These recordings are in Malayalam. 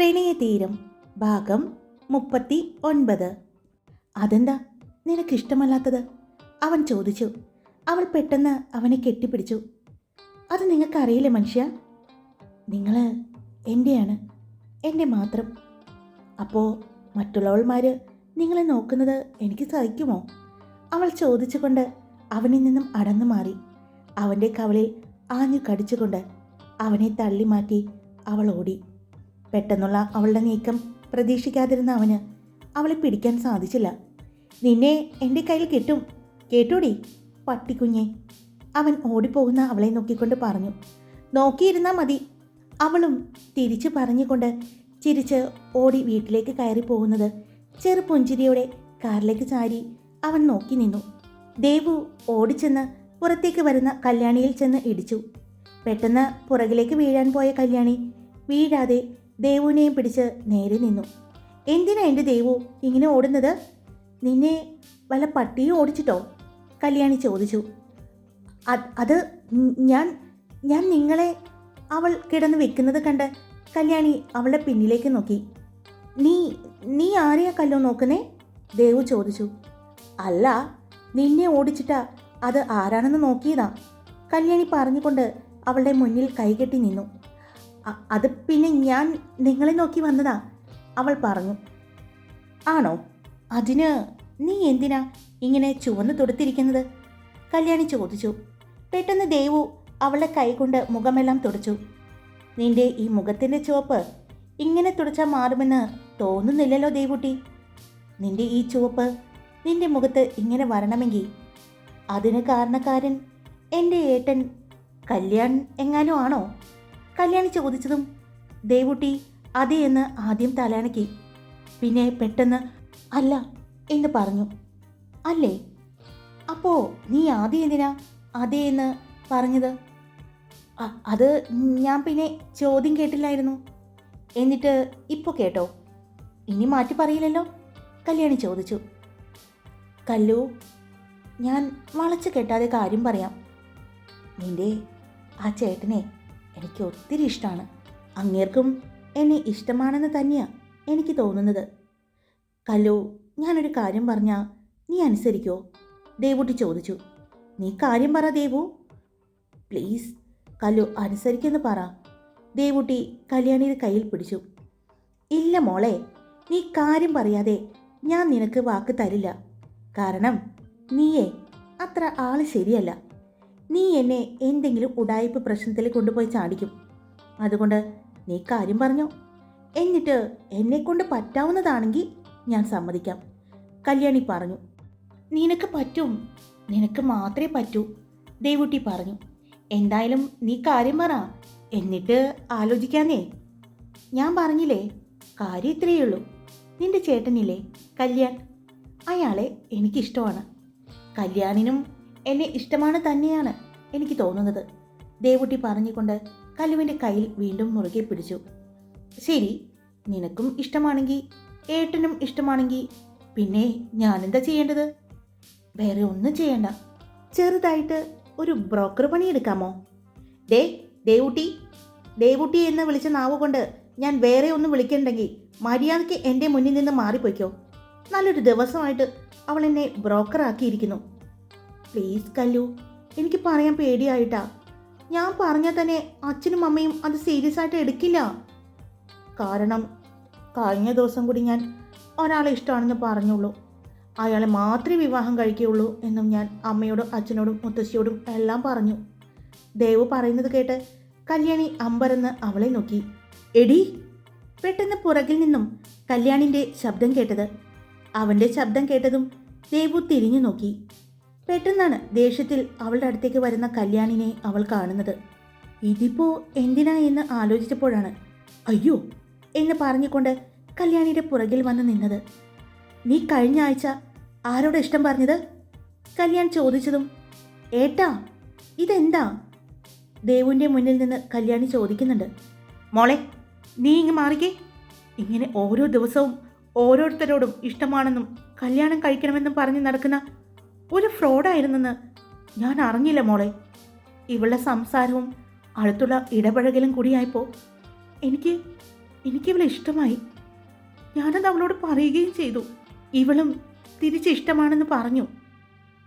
പ്രണയതീരം ഭാഗം മുപ്പത്തി ഒൻപത് അതെന്താ നിനക്കിഷ്ടമല്ലാത്തത്? അവൻ ചോദിച്ചു. അവൾ പെട്ടെന്ന് അവനെ കെട്ടിപ്പിടിച്ചു. അത് നിങ്ങൾക്കറിയില്ലേ മനുഷ്യ? നിങ്ങൾ എന്റെയാണ് എന്റെ മാത്രം. അപ്പോൾ മറ്റുള്ളവൾമാർ നിങ്ങളെ നോക്കുന്നത് എനിക്ക് സഹിക്കുമോ? അവൾ ചോദിച്ചുകൊണ്ട് അവനിൽ നിന്നും അടന്നു മാറി. അവന്റെ കവളിൽ ആഞ്ഞു കടിച്ചുകൊണ്ട് അവനെ തള്ളി മാറ്റി അവൾ ഓടി. പെട്ടെന്നുള്ള അവളുടെ നീക്കം പ്രതീക്ഷിക്കാതിരുന്ന അവന് അവളെ പിടിക്കാൻ സാധിച്ചില്ല. നിന്നെ എന്റെ കയ്യിൽ കിട്ടും. കേട്ടോടി? പട്ടിക്കുഞ്ഞെ. അവൻ ഓടിപ്പോകുന്ന അവളെ നോക്കിക്കൊണ്ട് പറഞ്ഞു. നോക്കിയിരുന്നാൽ മതി. അവളും തിരിച്ചു പറഞ്ഞുകൊണ്ട് ചിരിച്ച് ഓടി വീട്ടിലേക്ക് കയറി പോകുന്നത് ചെറുപുഞ്ചിരിയോടെ കാറിലേക്ക് ചാരി അവൻ നോക്കി നിന്നു. ദേവു ഓടിച്ചെന്ന് പുറത്തേക്ക് വരുന്ന കല്യാണിയിൽ ചെന്ന് ഇടിച്ചു. പെട്ടെന്ന് പുറകിലേക്ക് വീഴാൻ പോയ കല്യാണി വീഴാതെ ദേവുവിനെയും പിടിച്ച് നേരെ നിന്നു. എന്തിനാ എന്റെ ദേവു ഇങ്ങനെ ഓടുന്നത്? നിന്നെ വല്ല പട്ടിയും ഓടിച്ചിട്ടോ? കല്യാണി ചോദിച്ചു. അത് ഞാൻ ഞാൻ നിങ്ങളെ അവൾ കിടന്ന് വെക്കുന്നത് കണ്ട് കല്യാണി അവളുടെ പിന്നിലേക്ക് നോക്കി. നീ നീ ആരെയാ കല്ലോ നോക്കുന്നേ? ദേവു ചോദിച്ചു. അല്ല നിന്നെ ഓടിച്ചിട്ടാ അത് ആരാണെന്ന് നോക്കിയതാ. കല്യാണി പറഞ്ഞുകൊണ്ട് അവളുടെ മുന്നിൽ കൈകെട്ടി നിന്നു. "അ- അത് പിന്നെ ഞാൻ നിങ്ങളെ നോക്കി വന്നതാ. അവൾ പറഞ്ഞു ആണോ? അതിന് നീ എന്തിനാ ഇങ്ങനെ ചുവന്ന് തൊടുത്തിരിക്കുന്നത്? കല്യാണി ചോദിച്ചു പെട്ടെന്ന് ദേവു അവളെ കൈകൊണ്ട് മുഖമെല്ലാം തുടച്ചു. നിന്റെ ഈ മുഖത്തിന്റെ ചുവപ്പ് ഇങ്ങനെ തുടച്ചാൽ മാറുമെന്ന് തോന്നുന്നില്ലല്ലോ ദേവുട്ടി. നിന്റെ ഈ ചുവപ്പ് നിന്റെ മുഖത്ത് ഇങ്ങനെ വരണമെങ്കിൽ അതിന് കാരണക്കാരൻ എന്റെ ഏട്ടൻ കല്യാൺ എങ്ങാനും ആണോ? കല്യാണി ചോദിച്ചതും ദേവുട്ടി അതെ എന്ന് ആദ്യം തലയണക്കി പിന്നെ പെട്ടെന്ന് അല്ല എന്ന് പറഞ്ഞു. അല്ലേ? അപ്പോ നീ ആദ്യം എന്തിനാ അതെ എന്ന് പറഞ്ഞത്? അത് ഞാൻ പിന്നെ ചോദ്യം കേട്ടില്ലായിരുന്നു. എന്നിട്ട് ഇപ്പോൾ കേട്ടോ? ഇനി മാറ്റി പറയില്ലല്ലോ? കല്യാണി ചോദിച്ചു. കല്ലു ഞാൻ വളച്ച് കെട്ടാതെ കാര്യം പറയാം. നിന്റെ ആ ചേട്ടനെ എനിക്ക് ഒത്തിരി ഇഷ്ടമാണ് അങ്ങേർക്കും എന്നെ ഇഷ്ടമാണെന്ന് തന്നെയാണ് എനിക്ക് തോന്നുന്നത്. കല്ലു ഞാനൊരു കാര്യം പറഞ്ഞാൽ നീ അനുസരിക്കോ? ദേവുട്ടി ചോദിച്ചു. നീ കാര്യം പറ ദേവു. പ്ലീസ് കല്ലു അനുസരിക്കെന്ന് പറ. ദേവുട്ടി കല്യാണിയുടെ കയ്യിൽ പിടിച്ചു. ഇല്ല മോളെ നീ കാര്യം പറയാതെ ഞാൻ നിനക്ക് വാക്ക് തരില്ല. കാരണം നീയെ അത്ര ആൾ ശരിയല്ല. നീ എന്നെ എന്തെങ്കിലും ഉടായ്പ പ്രശ്നത്തിൽ കൊണ്ടുപോയി ചാടിക്കും. അതുകൊണ്ട് നീ കാര്യം പറഞ്ഞോ. എന്നിട്ട് എന്നെ കൊണ്ട് പറ്റാവുന്നതാണെങ്കിൽ ഞാൻ സമ്മതിക്കാം. കല്യാണി പറഞ്ഞു. നിനക്ക് പറ്റും. നിനക്ക് മാത്രമേ പറ്റൂ. ദേവുട്ടി പറഞ്ഞു. എന്തായാലും നീ കാര്യം പറ. എന്നിട്ട് ആലോചിക്കാന്നേ. ഞാൻ പറഞ്ഞില്ലേ? കാര്യം ഇത്രയേ ഉള്ളൂ. നിന്റെ ചേട്ടനില്ലേ? കല്യാൺ. അയാളെ എനിക്കിഷ്ടമാണ്. കല്യാണിനും എന്നെ ഇഷ്ടമാണ് തന്നെയാണ് എനിക്ക് തോന്നുന്നത്. ദേവുട്ടി പറഞ്ഞുകൊണ്ട് കല്ലുവിന്റെ കയ്യിൽ വീണ്ടും മുറുകെ പിടിച്ചു. ശരി നിനക്കും ഇഷ്ടമാണെങ്കിൽ ഏട്ടനും ഇഷ്ടമാണെങ്കിൽ പിന്നെ ഞാനെന്താ ചെയ്യേണ്ടത്? വേറെ ഒന്നും ചെയ്യണ്ട. ചെറുതായിട്ട് ഒരു ബ്രോക്കർ പണി എടുക്കാമോ ദേ ദേവുട്ടി ദേവുട്ടി എന്ന് വിളിച്ച നാവ് കൊണ്ട് ഞാൻ വേറെ ഒന്നും വിളിക്കണ്ടെങ്കിൽ മര്യാദയ്ക്ക് എന്റെ മുന്നിൽ നിന്ന് മാറിപ്പോയ്ക്കോ. നല്ലൊരു ദിവസമായിട്ട് അവൾ എന്നെ ബ്രോക്കർ ആക്കിയിരിക്കുന്നു പ്ലീസ് കല്ലു. എനിക്ക് പറയാൻ പേടിയായിട്ടാ. ഞാൻ പറഞ്ഞാൽ തന്നെ അച്ഛനും അമ്മയും അത് സീരിയസ് ആയിട്ട് എടുക്കില്ല. കാരണം കഴിഞ്ഞ ദിവസം കൂടി ഞാൻ ഒരാളെ ഇഷ്ടമാണെന്ന് പറഞ്ഞുള്ളൂ. അയാളെ മാത്രമേ വിവാഹം കഴിക്കുകയുള്ളൂ എന്നും ഞാൻ അമ്മയോടും അച്ഛനോടും മുത്തശ്ശിയോടും എല്ലാം പറഞ്ഞു. ദേവ് പറയുന്നത് കേട്ട് കല്യാണി അമ്പരന്ന് അവളെ നോക്കി. എടി പെട്ടെന്ന് പുറകിൽ നിന്നും കല്യാണിന്റെ ശബ്ദം കേട്ടത്. അവന്റെ ശബ്ദം കേട്ടതും ദേവു തിരിഞ്ഞു നോക്കി. പെട്ടെന്നാണ് ദേഷ്യത്തിൽ അവളുടെ അടുത്തേക്ക് വരുന്ന കല്യാണിനെ അവൾ കാണുന്നത്. ഇതിപ്പോ എന്തിനാ എന്ന് ആലോചിച്ചപ്പോഴാണ് അയ്യോ എന്ന് പറഞ്ഞുകൊണ്ട് കല്യാണിയുടെ പുറകിൽ വന്ന് നിന്നത്. നീ കഴിഞ്ഞ ആഴ്ച ആരോട് ഇഷ്ടം പറഞ്ഞത്? കല്യാൺ ചോദിച്ചതും ഏട്ടാ ഇതെന്താ? ദേവുവിന്റെ മുന്നിൽ നിന്ന് കല്യാണി ചോദിക്കുന്നുണ്ട് മോളെ നീ ഇങ്ങ് മാറിക്കേ. ഇങ്ങനെ ഓരോ ദിവസവും ഓരോരുത്തരോടും ഇഷ്ടമാണെന്നും കല്യാണം കഴിക്കണമെന്നും പറഞ്ഞ് നടക്കുന്ന ഒരു ഫ്രോഡായിരുന്നെന്ന് ഞാൻ അറിഞ്ഞില്ല മോളെ. ഇവളുടെ സംസാരവും അടുത്തുള്ള ഇടപഴകലും കൂടിയായപ്പോൾ എനിക്ക് എനിക്കിവളെ ഇഷ്ടമായി. ഞാനത് അവളോട് പറയുകയും ചെയ്തു. ഇവളും തിരിച്ച് ഇഷ്ടമാണെന്ന് പറഞ്ഞു.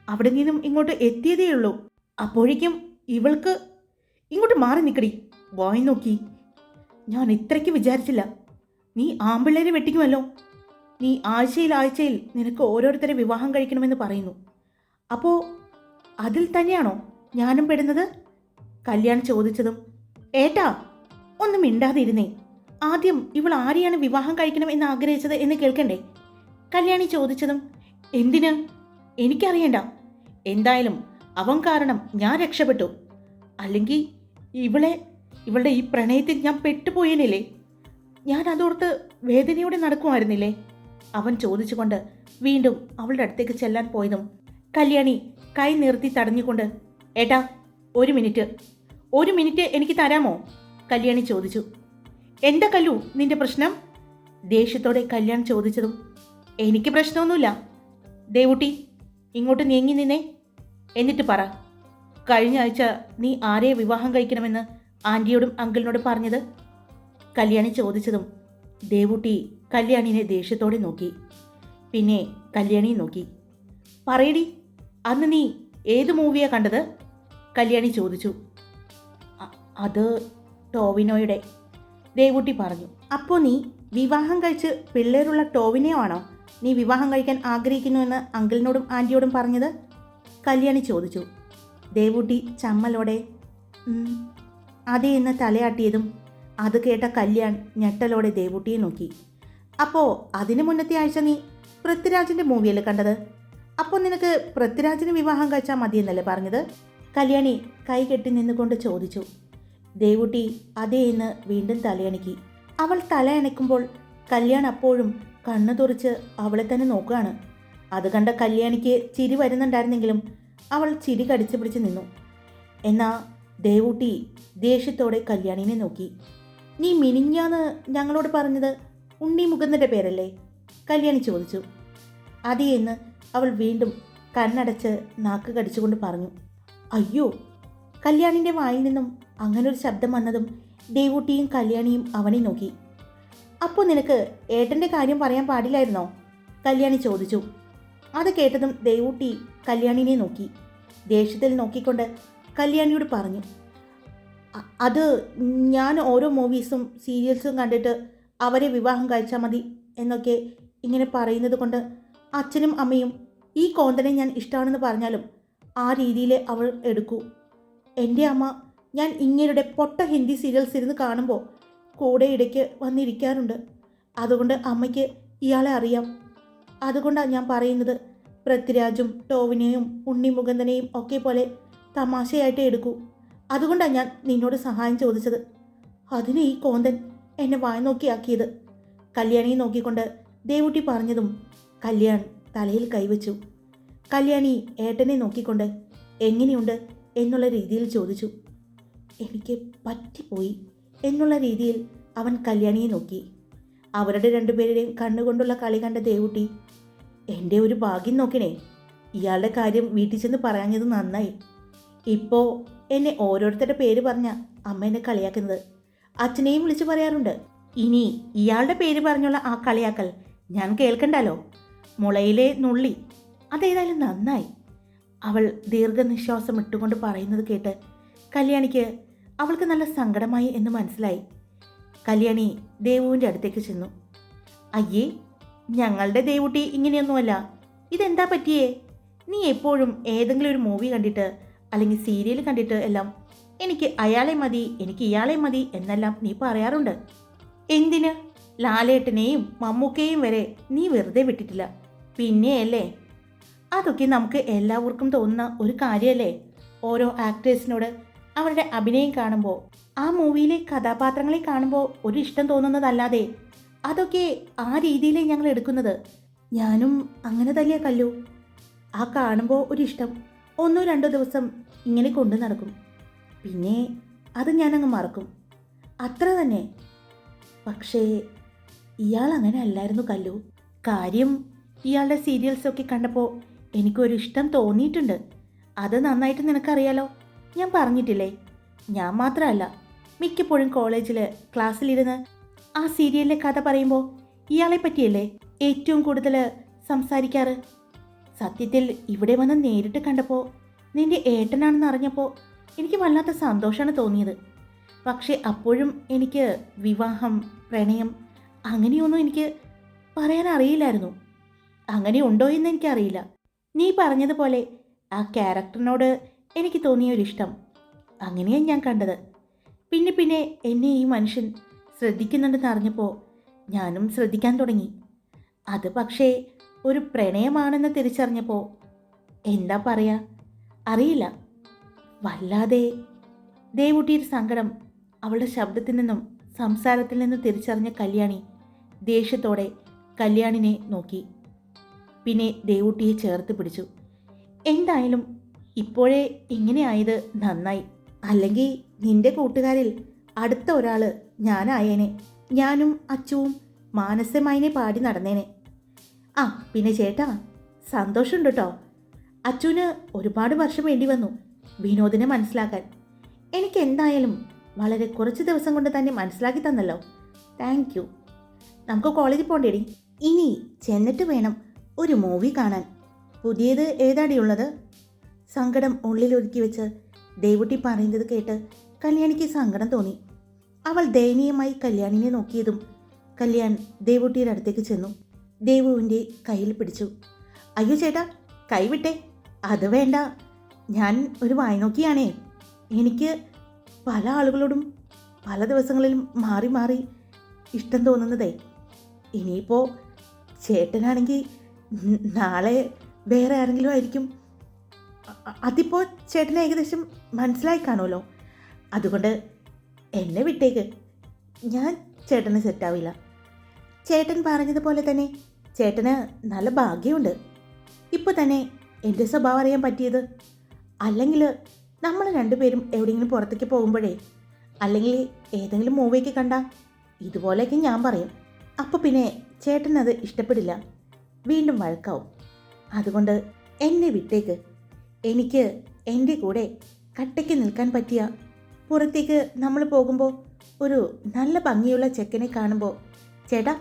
അവിടെ നിന്നും ഇങ്ങോട്ട് എത്തിയതേ ഉള്ളൂ. അപ്പോഴേക്കും ഇവൾക്ക് ഇങ്ങോട്ട് മാറി നിൽക്കടി വായി നോക്കി. ഞാൻ ഇത്രയ്ക്ക് വിചാരിച്ചില്ല. നീ ആമ്പിള്ളേരെ വെട്ടിക്കുമല്ലോ. നീ ആഴ്ചയിൽ ആഴ്ചയിൽ നിനക്ക് ഓരോരുത്തരെ വിവാഹം കഴിക്കണമെന്ന് പറയുന്നു. അപ്പോൾ അതിൽ തന്നെയാണോ ഞാനും പെടുന്നത്? കല്യാൺ ചോദിച്ചതും ഏട്ടാ ഒന്നും മിണ്ടാതിരുന്നേ. ആദ്യം ഇവൾ ആരെയാണ് വിവാഹം കഴിക്കണം എന്ന് ആഗ്രഹിച്ചത് എന്ന് കേൾക്കണ്ടേ? കല്യാണി ചോദിച്ചതും എന്തിന്? എനിക്കറിയണ്ട. എന്തായാലും അവൻ കാരണം ഞാൻ രക്ഷപ്പെട്ടു. അല്ലെങ്കിൽ ഇവളെ ഇവളുടെ ഈ പ്രണയത്തിൽ ഞാൻ പെട്ടുപോയനില്ലേ ഞാൻ അതോർത്ത് വേദനയോടെ നടക്കുമായിരുന്നില്ലേ? അവൻ ചോദിച്ചുകൊണ്ട് വീണ്ടും അവളുടെ അടുത്തേക്ക് ചെല്ലാൻ പോയതും കല്യാണി കൈ നിർത്തി തടഞ്ഞുകൊണ്ട് ഏട്ടാ ഒരു മിനിറ്റ്. ഒരു മിനിറ്റ് എനിക്ക് തരാമോ? കല്യാണി ചോദിച്ചു. എന്താ കല്ലു നിന്റെ പ്രശ്നം? ദേഷ്യത്തോടെ കല്യാൺ ചോദിച്ചതും എനിക്ക് പ്രശ്നമൊന്നുമില്ല. ദേവുട്ടി ഇങ്ങോട്ട് നീങ്ങി നിന്നേ. എന്നിട്ട് പറ. കഴിഞ്ഞ ആഴ്ച നീ ആരെ വിവാഹം കഴിക്കണമെന്ന് ആന്റിയോടും അങ്കിളിനോടും പറഞ്ഞത്? കല്യാണി ചോദിച്ചതും ദേവുട്ടി കല്യാണിനെ ദേഷ്യത്തോടെ നോക്കി. പിന്നെ കല്യാണി നോക്കി. പറയടി അന്ന് നീ ഏത് മൂവിയാ കണ്ടത്? കല്യാണി ചോദിച്ചു. "അ- അത് ടോവിനോയുടെ. ദേവുട്ടി പറഞ്ഞു. അപ്പോൾ നീ വിവാഹം കഴിച്ച് പിള്ളേരുള്ള ടോവിനോ ആണോ നീ വിവാഹം കഴിക്കാൻ ആഗ്രഹിക്കുന്നുവെന്ന് അങ്കിളിനോടും ആന്റിയോടും പറഞ്ഞത്? കല്യാണി ചോദിച്ചു. ദേവുട്ടി ചമ്മലോടെ അതെ എന്ന് തലയാട്ടിയതും അത് കേട്ട കല്യാൺ ഞെട്ടലോടെ ദേവുട്ടിയെ നോക്കി. അപ്പോൾ അതിന് മുന്നത്തെ ആഴ്ച നീ പൃഥ്വിരാജിന്റെ മൂവിയല്ലേ കണ്ടത്? അപ്പോൾ നിനക്ക് പൃഥ്വിരാജിന് വിവാഹം കഴിച്ചാൽ മതിയെന്നല്ലേ പറഞ്ഞത്? കല്യാണി കൈ കെട്ടി നിന്നുകൊണ്ട് ചോദിച്ചു. ദേവുട്ടി അതേ എന്ന് വീണ്ടും തലയണക്കി. അവൾ തലയണയ്ക്കുമ്പോൾ കല്യാൺ അപ്പോഴും കണ്ണു തുറച്ച് അവളെ തന്നെ നോക്കുകയാണ്. അത് കണ്ട കല്യാണിക്ക് ചിരി വരുന്നുണ്ടായിരുന്നെങ്കിലും അവൾ ചിരി കടിച്ചു പിടിച്ച് നിന്നു. എന്നാ ദേവൂട്ടി ദേഷ്യത്തോടെ കല്യാണിനെ നോക്കി. നീ മിനിഞ്ഞാന്ന് ഞങ്ങളോട് പറഞ്ഞത് ഉണ്ണി മുകുന്ദന്റെ പേരല്ലേ? കല്യാണി ചോദിച്ചു. അതേ എന്ന് അവൾ വീണ്ടും കണ്ണടച്ച് നാക്ക് കടിച്ചുകൊണ്ട് പറഞ്ഞു അയ്യോ കല്യാണിന്റെ വായിൽ നിന്നും അങ്ങനൊരു ശബ്ദം വന്നതും ദേവൂട്ടിയും കല്യാണിയും അവനെ നോക്കി. അപ്പോൾ നിനക്ക് ഏട്ടന്റെ കാര്യം പറയാൻ പാടില്ലായിരുന്നോ? കല്യാണി ചോദിച്ചു. അത് കേട്ടതും ദേവൂട്ടി കല്യാണിനെ നോക്കി. ദേഷ്യത്തിൽ നോക്കിക്കൊണ്ട് കല്യാണിയോട് പറഞ്ഞു അത് ഞാൻ ഓരോ മൂവീസും സീരിയൽസും കണ്ടിട്ട് അവരെ വിവാഹം കഴിച്ചാൽ മതി എന്നൊക്കെ ഇങ്ങനെ പറയുന്നത് കൊണ്ട് അച്ഛനും അമ്മയും ഈ കോന്തനെ ഞാൻ ഇഷ്ടമാണെന്ന് പറഞ്ഞാലും ആ രീതിയിലേ അവൾ എടുക്കൂ. എന്റെ അമ്മ ഞാൻ ഇങ്ങനെയുടെ പൊട്ട ഹിന്ദി സീരിയൽസ് ഇരുന്ന് കാണുമ്പോൾ കൂടെ ഇടയ്ക്ക് വന്നിരിക്കാറുണ്ട്. അതുകൊണ്ട് അമ്മയ്ക്ക് ഇയാളെ അറിയാം. അതുകൊണ്ടാണ് ഞാൻ പറയുന്നത് പൃഥ്വിരാജും ടോവിനെയും ഉണ്ണി മുകുന്ദനെയും ഒക്കെ പോലെ തമാശയായിട്ട് എടുക്കൂ. അതുകൊണ്ടാണ് ഞാൻ നിന്നോട് സഹായം ചോദിച്ചത്. അതിന് ഈ കോന്തൻ എന്നെ വായ നോക്കിയാക്കിയത്. കല്യാണിയെ നോക്കിക്കൊണ്ട് ദേവുട്ടി പറഞ്ഞതും കല്യാൺ തലയിൽ കൈവച്ചു. കല്യാണി ഏട്ടനെ നോക്കിക്കൊണ്ട് എങ്ങനെയുണ്ട്? എന്നുള്ള രീതിയിൽ ചോദിച്ചു. എനിക്ക് പറ്റിപ്പോയി എന്നുള്ള രീതിയിൽ അവൻ കല്യാണിയെ നോക്കി. അവരുടെ രണ്ടുപേരുടെയും കണ്ണുകൊണ്ടുള്ള കളി കണ്ട ദേവുട്ടി എന്റെ ഒരു ഭാഗ്യം നോക്കണേ. ഇയാളുടെ കാര്യം വീട്ടിൽ ചെന്ന് പറയാഞ്ഞത് നന്നായി. ഇപ്പോൾ എന്നെ ഓരോരുത്തരുടെ പേര് പറഞ്ഞ അമ്മ എന്നെ കളിയാക്കുന്നത്. അച്ഛനെയും വിളിച്ച് പറയാറുണ്ട്. ഇനി ഇയാളുടെ പേര് പറഞ്ഞുള്ള ആ കളിയാക്കൽ ഞാൻ കേൾക്കണ്ടല്ലോ. മുളയിലെ നുള്ളി. അതേതായാലും നന്നായി. അവൾ ദീർഘനിശ്വാസം ഇട്ടുകൊണ്ട് പറയുന്നത് കേട്ട് കല്യാണിക്ക് അവൾക്ക് നല്ല സങ്കടമായി എന്ന് മനസ്സിലായി. കല്യാണി ദേവുവിന്റെ അടുത്തേക്ക് ചെന്നു. അയ്യേ ഞങ്ങളുടെ ദേവുട്ടി ഇങ്ങനെയൊന്നുമല്ല. ഇതെന്താ പറ്റിയേ? നീ എപ്പോഴും ഏതെങ്കിലും ഒരു മൂവി കണ്ടിട്ട് അല്ലെങ്കിൽ സീരിയൽ കണ്ടിട്ട് എല്ലാം എനിക്ക് അയാളെ മതി എനിക്ക് ഇയാളെ മതി എന്നെല്ലാം നീ പറയാറുണ്ട്. എന്തിന്? ലാലേട്ടനെയും മമ്മൂക്കയും വരെ നീ വെറുതെ വിട്ടിട്ടില്ല. പിന്നെയല്ലേ? അതൊക്കെ നമുക്ക് എല്ലാവർക്കും തോന്നുന്ന ഒരു കാര്യമല്ലേ ഓരോ ആക്ടേഴ്സിനോട് അവരുടെ അഭിനയം കാണുമ്പോൾ ആ മൂവിയിലെ കഥാപാത്രങ്ങളെ കാണുമ്പോൾ ഒരു ഇഷ്ടം തോന്നുന്നതല്ലാതെ അതൊക്കെ ആ രീതിയിലേ ഞങ്ങൾ എടുക്കുന്നത്. ഞാനും അങ്ങനെ തന്നെയാ കല്ലു. ആ കാണുമ്പോൾ ഒരു ഇഷ്ടം ഒന്നോ രണ്ടോ ദിവസം ഇങ്ങനെ കൊണ്ടു നടക്കും. പിന്നെ അത് ഞാനങ്ങ് മറക്കും. അത്ര തന്നെ. പക്ഷേ ഇയാൾ അങ്ങനെ അല്ലായിരുന്നു കല്ലു. കാര്യം ഇയാളുടെ സീരിയൽസൊക്കെ കണ്ടപ്പോൾ എനിക്കൊരു ഇഷ്ടം തോന്നിയിട്ടുണ്ട്. അത് നന്നായിട്ട് നിനക്കറിയാലോ? ഞാൻ പറഞ്ഞിട്ടില്ലേ? ഞാൻ മാത്രമല്ല മിക്കപ്പോഴും കോളേജിൽ ക്ലാസ്സിലിരുന്ന് ആ സീരിയലിലെ കഥ പറയുമ്പോൾ ഇയാളെ പറ്റിയല്ലേ ഏറ്റവും കൂടുതൽ സംസാരിക്കാറ്? സത്യത്തിൽ ഇവിടെ വന്ന് നേരിട്ട് കണ്ടപ്പോൾ നിന്റെ ഏട്ടനാണെന്ന് അറിഞ്ഞപ്പോൾ എനിക്ക് വല്ലാത്ത സന്തോഷമാണ് തോന്നിയത്. പക്ഷേ അപ്പോഴും എനിക്ക് വിവാഹം പ്രണയം അങ്ങനെയൊന്നും എനിക്ക് പറയാൻ അറിയില്ലായിരുന്നു അങ്ങനെ ഉണ്ടോ എന്ന് എനിക്കറിയില്ല. നീ പറഞ്ഞതുപോലെ ആ ക്യാരക്ടറിനോട് എനിക്ക് തോന്നിയൊരിഷ്ടം. അങ്ങനെയാണ് ഞാൻ കണ്ടത്. പിന്നെ പിന്നെ എന്നെ ഈ മനുഷ്യൻ ശ്രദ്ധിക്കുന്നുണ്ടെന്ന് അറിഞ്ഞപ്പോൾ ഞാനും ശ്രദ്ധിക്കാൻ തുടങ്ങി. അത് പക്ഷേ ഒരു പ്രണയമാണെന്ന് തിരിച്ചറിഞ്ഞപ്പോൾ എന്താ പറയുക അറിയില്ല. വല്ലാതെ ദേവുട്ടിയുടെ സങ്കടം അവളുടെ ശബ്ദത്തിൽ നിന്നും സംസാരത്തിൽ നിന്നും തിരിച്ചറിഞ്ഞ കല്യാണി ദേഷ്യത്തോടെ കല്യാണിനെ നോക്കി. പിന്നെ ദേവൂട്ടിയെ ചേർത്ത് പിടിച്ചു. എന്തായാലും ഇപ്പോഴേ ഇങ്ങനെയായത് നന്നായി. അല്ലെങ്കിൽ നിന്റെ കൂട്ടുകാരിൽ അടുത്ത ഒരാൾ ഞാനായേനെ. ഞാനും അച്ചുവും മാനസമായിനെ പാടി നടന്നേനെ. ആ പിന്നെ ചേട്ടാ സന്തോഷമുണ്ട് കേട്ടോ അച്ചുവിന് ഒരുപാട് വർഷം വേണ്ടി വന്നു വിനോദിനെ മനസ്സിലാക്കാൻ. എനിക്ക് എന്തായാലും വളരെ കുറച്ച് ദിവസം കൊണ്ട് തന്നെ മനസ്സിലാക്കി തന്നല്ലോ. Thank you. നമുക്ക് കോളേജിൽ പോണ്ടേടി. ഇനി ചെന്നിട്ട് വേണം ഒരു മൂവി കാണാൻ. പുതിയത് ഏതാടിയുള്ളത്? സങ്കടം ഉള്ളിലൊതുക്കി വെച്ച് ദേവുട്ടി പറയുന്നത് കേട്ട് കല്യാണിക്ക് സങ്കടം തോന്നി. അവൾ ദയനീയമായി കല്യാണിനെ നോക്കിയതും കല്യാൺ ദേവുട്ടിയുടെ അടുത്തേക്ക് ചെന്നു. ദേവുവിന്റെ കയ്യിൽ പിടിച്ചു. അയ്യോ ചേട്ടാ കൈവിട്ടെ. അത് വേണ്ട. ഞാൻ ഒരു വായ്നോക്കിയാണേ എനിക്ക് പല ആളുകളോടും പല ദിവസങ്ങളിലും മാറി മാറി ഇഷ്ടം തോന്നുന്നതേ. ഇനിയിപ്പോൾ ചേട്ടനാണെങ്കിൽ നാളെ വേറെ ആരെങ്കിലും ആയിരിക്കും. അതിപ്പോൾ ചേട്ടന് ഏകദേശം മനസ്സിലായി കാണുമല്ലോ അതുകൊണ്ട് എന്നെ വിട്ടേക്ക്. ഞാൻ ചേട്ടന് സെറ്റാവില്ല. ചേട്ടൻ പറഞ്ഞതുപോലെ തന്നെ ചേട്ടന് നല്ല ഭാഗ്യമുണ്ട്. ഇപ്പോൾ തന്നെ എന്റെ സ്വഭാവം അറിയാൻ പറ്റിയത് അല്ലെങ്കിൽ നമ്മൾ രണ്ടുപേരും എവിടെയെങ്കിലും പുറത്തേക്ക് പോകുമ്പോഴേ അല്ലെങ്കിൽ ഏതെങ്കിലും മൂവിയൊക്കെ കണ്ട ഇതുപോലെയൊക്കെ ഞാൻ പറയും. അപ്പോൾ പിന്നെ ചേട്ടനത് ഇഷ്ടപ്പെടില്ല. വീണ്ടും വഴക്കാവും. അതുകൊണ്ട് എന്നെ വിട്ടേക്ക്. എനിക്ക് എന്റെ കൂടെ കട്ടയ്ക്ക് നിൽക്കാൻ പറ്റിയ പുറത്തേക്ക് നമ്മൾ പോകുമ്പോൾ ഒരു നല്ല ഭംഗിയുള്ള ചെക്കനെ കാണുമ്പോൾ ചേട്ടാ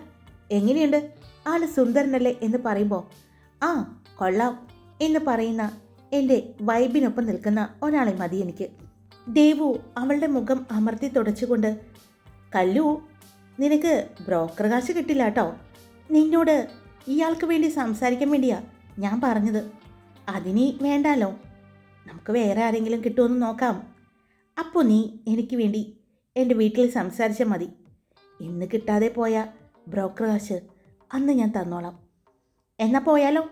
എങ്ങനെയുണ്ട്? ആൾ സുന്ദരനല്ലേ? എന്ന് പറയുമ്പോൾ ആ കൊള്ളാം എന്ന് പറയുന്ന എന്റെ വൈബിനൊപ്പം നിൽക്കുന്ന ഒരാളെ മതി എനിക്ക്. ദേവു അവളുടെ മുഖം അമർത്തി തുടച്ചുകൊണ്ട് കല്ലു നിനക്ക് ബ്രോക്കർ കാശ് കിട്ടില്ല കേട്ടോ നിന്നോട് ഇയാൾക്ക് വേണ്ടി സംസാരിക്കാൻ വേണ്ടിയാ ഞാൻ പറഞ്ഞത്. അതിനി വേണ്ടാലോ? നമുക്ക് വേറെ ആരെങ്കിലും കിട്ടുമെന്ന് നോക്കാം. അപ്പോൾ നീ എനിക്ക് വേണ്ടി എന്റെ വീട്ടിൽ സംസാരിച്ചാൽ മതി. ഇന്ന് കിട്ടാതെ പോയ ബ്രോക്കർ കാശ് അന്ന് ഞാൻ തന്നോളാം. എന്നാൽ പോയാലോ?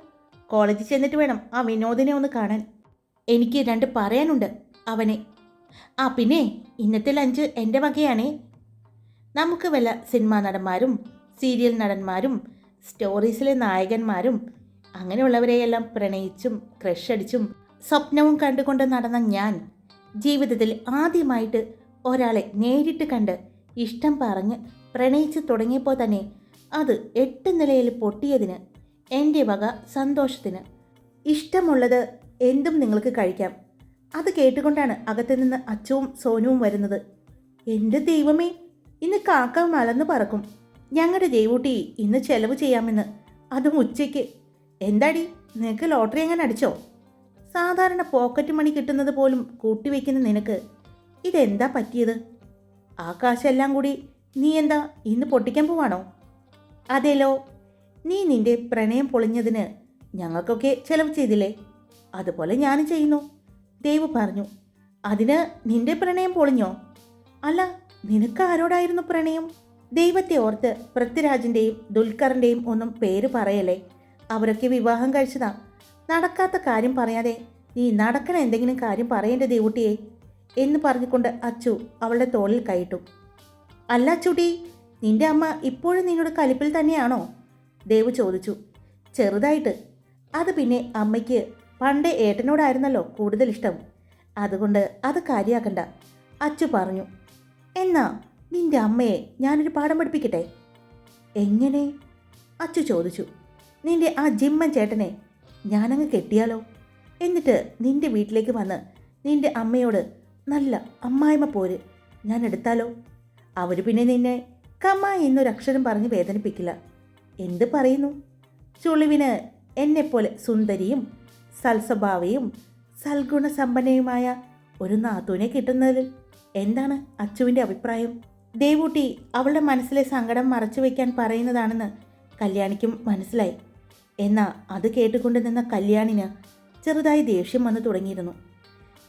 കോളേജിൽ ചെന്നിട്ട് വേണം ആ വിനോദിനെ ഒന്ന് കാണാൻ. എനിക്ക് രണ്ട് പറയാനുണ്ട് അവനെ. ആ പിന്നെ ഇന്നത്തെ ലഞ്ച് എന്റെ വകയാണേ. നമുക്ക് വല്ല സിനിമാ നടന്മാരും സീരിയൽ നടന്മാരും സ്റ്റോറീസിലെ നായകന്മാരും അങ്ങനെയുള്ളവരെയെല്ലാം പ്രണയിച്ചും ക്രഷടിച്ചും സ്വപ്നവും കണ്ടുകൊണ്ട് നടന്ന ഞാൻ ജീവിതത്തിൽ ആദ്യമായിട്ട് ഒരാളെ നേരിട്ട് കണ്ട് ഇഷ്ടം പറഞ്ഞ് പ്രണയിച്ച് തുടങ്ങിയപ്പോൾ തന്നെ അത് എട്ട് നിലയിൽ പൊട്ടിയതിന് എന്റെ വക സന്തോഷത്തിന് ഇഷ്ടമുള്ളത് എന്തും നിങ്ങൾക്ക് കഴിക്കാം. അത് കേട്ടുകൊണ്ടാണ് അകത്തു നിന്ന് അച്ചുവും സോനുവും വരുന്നത്. എന്റെ ദൈവമേ ഇന്ന് കാക്ക മലന്ന് പറക്കും. ഞങ്ങളുടെ ദേവൂട്ടി ഇന്ന് ചെലവ് ചെയ്യാമെന്ന്. അതും ഉച്ചയ്ക്ക്. എന്താടി? നിനക്ക് ലോട്ടറി എങ്ങനെ അടിച്ചോ? സാധാരണ പോക്കറ്റ് മണി കിട്ടുന്നത് പോലും കൂട്ടിവെക്കുന്ന നിനക്ക്. ഇതെന്താ പറ്റിയത്? ആ കാശെല്ലാം കൂടി നീ എന്താ ഇന്ന് പൊട്ടിക്കാൻ പോവാണോ? അതേലോ നീ നിന്റെ പ്രണയം പൊളിഞ്ഞതിന് ഞങ്ങൾക്കൊക്കെ ചെലവ് ചെയ്തില്ലേ? അതുപോലെ ഞാനും ചെയ്യുന്നു. ദേവു പറഞ്ഞു അതിന് നിന്റെ പ്രണയം പൊളിഞ്ഞോ? അല്ല നിനക്ക് ആരോടായിരുന്നു പ്രണയം? ദൈവത്തെ ഓർത്ത് പൃഥ്വിരാജിന്റെയും ദുൽഖറിന്റെയും ഒന്നും പേര് പറയല്ലേ? അവരൊക്കെ വിവാഹം കഴിച്ചതാ. നടക്കാത്ത കാര്യം പറയാതെ നീ നടക്കണ എന്തെങ്കിലും കാര്യം പറയേണ്ട ദേവുട്ടിയെ? എന്ന് പറഞ്ഞുകൊണ്ട് അച്ചു അവളുടെ തോളിൽ കൈയിട്ടു. അല്ല അച്ചുടി നിന്റെ അമ്മ ഇപ്പോഴും നിന്നോട് കലിപ്പിൽ തന്നെയാണോ? ദേവ് ചോദിച്ചു. ചെറുതായിട്ട്. അത് പിന്നെ അമ്മയ്ക്ക് പണ്ടേ ഏട്ടനോടായിരുന്നല്ലോ കൂടുതൽ ഇഷ്ടം. അതുകൊണ്ട് അത് കാര്യാക്കണ്ട. അച്ചു പറഞ്ഞു. എന്നാ നിന്റെ അമ്മയെ ഞാനൊരു പാഠം പഠിപ്പിക്കട്ടെ? എങ്ങനെ? അച്ചു ചോദിച്ചു. നിന്റെ ആ ജിമ്മൻ ചേട്ടനെ ഞാനങ്ങ് കെട്ടിയാലോ? എന്നിട്ട് നിന്റെ വീട്ടിലേക്ക് വന്ന് നിന്റെ അമ്മയോട് നല്ല അമ്മായിമ്മ പോര് ഞാൻ എടുത്താലോ? അവർ പിന്നെ നിന്നെ കമ്മ എന്നൊരക്ഷരം പറഞ്ഞ് വേദനിപ്പിക്കില്ല. എന്ത് പറയുന്നു? ചുളിവിന് എന്നെപ്പോലെ സുന്ദരിയും സൽസ്വഭാവയും സൽഗുണസമ്പന്നയുമായ ഒരു നാത്തൂനെ കിട്ടുന്നതിൽ എന്താണ് അച്ചുവിന്റെ അഭിപ്രായം? ദേവൂട്ടി അവളുടെ മനസ്സിലെ സങ്കടം മറച്ചു വയ്ക്കാൻ പറയുന്നതാണെന്ന് കല്യാണിക്കും മനസ്സിലായി. എന്നാൽ അത് കേട്ടുകൊണ്ട് നിന്ന കല്യാണിന് ചെറുതായി ദേഷ്യം വന്നു തുടങ്ങിയിരുന്നു.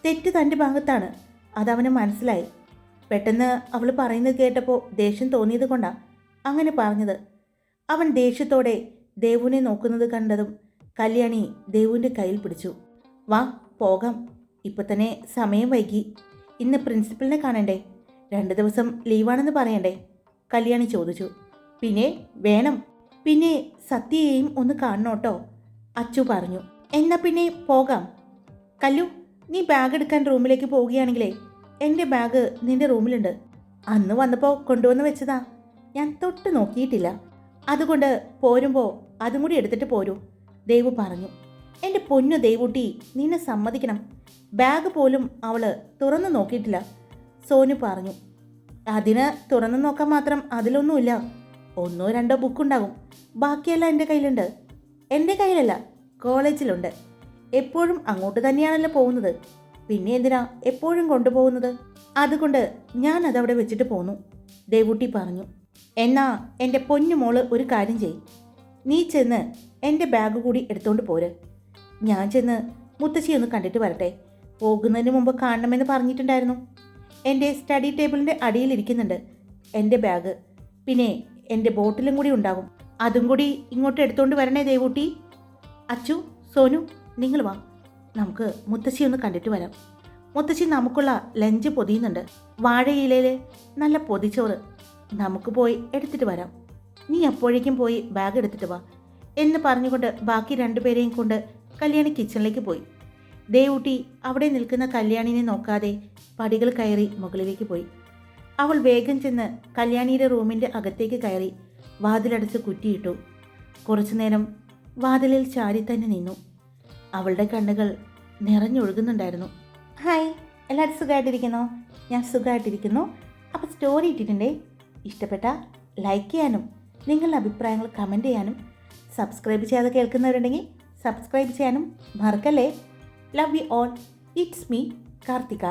തെറ്റ് തന്റെ ഭാഗത്താണ് അതവന് മനസ്സിലായി. പെട്ടെന്ന് അവൾ പറയുന്നത് കേട്ടപ്പോൾ ദേഷ്യം തോന്നിയത് കൊണ്ടാണ് അങ്ങനെ പറഞ്ഞത്. അവൻ ദേഷ്യത്തോടെ ദേവുവിനെ നോക്കുന്നത് കണ്ടതും കല്യാണി ദേവുവിന്റെ കയ്യിൽ പിടിച്ചു. വാ പോകാം. ഇപ്പം തന്നെ സമയം വൈകി. ഇന്ന് പ്രിൻസിപ്പലിനെ കാണണ്ടേ? രണ്ട് ദിവസം ലീവാണെന്ന് പറയണ്ടേ? കല്യാണി ചോദിച്ചു. പിന്നെ വേണം. പിന്നെ സത്യയെയും ഒന്ന് കാണണോട്ടോ? അച്ചു പറഞ്ഞു. എന്നാ പിന്നെ പോകാം. കല്ലു നീ ബാഗ് എടുക്കാൻ റൂമിലേക്ക് പോവുകയാണെങ്കിലേ എന്റെ ബാഗ് നിന്റെ റൂമിലുണ്ട്. അന്ന് വന്നപ്പോൾ കൊണ്ടുവന്ന് വെച്ചതാ. ഞാൻ തൊട്ട് നോക്കിയിട്ടില്ല. അതുകൊണ്ട് പോരുമ്പോൾ അതും കൂടി എടുത്തിട്ട് പോരൂ ദേവു പറഞ്ഞു. എന്റെ പൊന്നു ദേവുട്ടി നിന്നെ സമ്മതിക്കണം. ബാഗ് പോലും അവൾ തുറന്നു നോക്കിയിട്ടില്ല. സോനു പറഞ്ഞു. അതിന് തുറന്നു നോക്കാൻ മാത്രം അതിലൊന്നുമില്ല. ഒന്നോ രണ്ടോ ബുക്കുണ്ടാകും. ബാക്കിയെല്ലാം എന്റെ കയ്യിലുണ്ട്. എന്റെ കയ്യിലല്ല കോളേജിലുണ്ട്. എപ്പോഴും അങ്ങോട്ട് തന്നെയാണല്ലോ പോകുന്നത്. പിന്നെ എന്തിനാ എപ്പോഴും കൊണ്ടുപോകുന്നത്? അതുകൊണ്ട് ഞാൻ അതവിടെ വെച്ചിട്ട് പോന്നു. ദേവൂട്ടി പറഞ്ഞു എന്നാ എന്റെ പൊന്നു മോൾ ഒരു കാര്യം ചെയ്. നീ ചെന്ന് എന്റെ ബാഗ് കൂടി എടുത്തോണ്ട് പോര്. ഞാൻ ചെന്ന് മുത്തശ്ശി ഒന്ന് കണ്ടിട്ട് വരട്ടെ. പോകുന്നതിന് മുമ്പ് കാണണമെന്ന് പറഞ്ഞിട്ടുണ്ടായിരുന്നു. എന്റെ സ്റ്റഡി ടേബിളിന്റെ അടിയിലിരിക്കുന്നുണ്ട് എന്റെ ബാഗ്. പിന്നെ എന്റെ ബോട്ടിലും കൂടി ഉണ്ടാകും. അതും കൂടി ഇങ്ങോട്ട് എടുത്തുകൊണ്ട് വരണേ ദേവൂട്ടി. അച്ചു സോനു നിങ്ങൾ വാ. നമുക്ക് മുത്തശ്ശി ഒന്ന് കണ്ടിട്ട് വരാം. മുത്തശ്ശി നമുക്കുള്ള ലഞ്ച് പൊതിയുന്നുണ്ട്. വാഴയിലയിൽ നല്ല പൊതിച്ചോറ്. നമുക്ക് പോയി എടുത്തിട്ട് വരാം. നീ അപ്പോഴേക്കും പോയി ബാഗ് എടുത്തിട്ട് വാ. എന്ന് പറഞ്ഞുകൊണ്ട് ബാക്കി രണ്ടുപേരെയും കൊണ്ട് കല്യാണി കിച്ചണിലേക്ക് പോയി. ദേവൂട്ടി അവിടെ നിൽക്കുന്ന കല്യാണിനെ നോക്കാതെ പടികൾ കയറി മുകളിലേക്ക് പോയി. അവൾ വേഗം ചെന്ന് കല്യാണിയുടെ റൂമിന്റെ അകത്തേക്ക് കയറി വാതിലടച്ച് കുറ്റിയിട്ടു. കുറച്ചു നേരം വാതിലിൽ ചാരി തന്നെ നിന്നു. അവളുടെ കണ്ണുകൾ നിറഞ്ഞൊഴുകുന്നുണ്ടായിരുന്നു. ഹായ് എല്ലാവരും സുഖമായിട്ടിരിക്കുന്നോ? ഞാൻ സുഖമായിട്ടിരിക്കുന്നു. അപ്പോൾ സ്റ്റോറി ഇട്ടിട്ടുണ്ടേ? ഇഷ്ടപ്പെട്ട ലൈക്ക് ചെയ്യാനും നിങ്ങളുടെ അഭിപ്രായങ്ങൾ കമന്റ് ചെയ്യാനും സബ്സ്ക്രൈബ് ചെയ്യാതെ കേൾക്കുന്നവരുണ്ടെങ്കിൽ സബ്സ്ക്രൈബ് ചെയ്യാനും മറക്കല്ലേ? Love you all it's me Karthika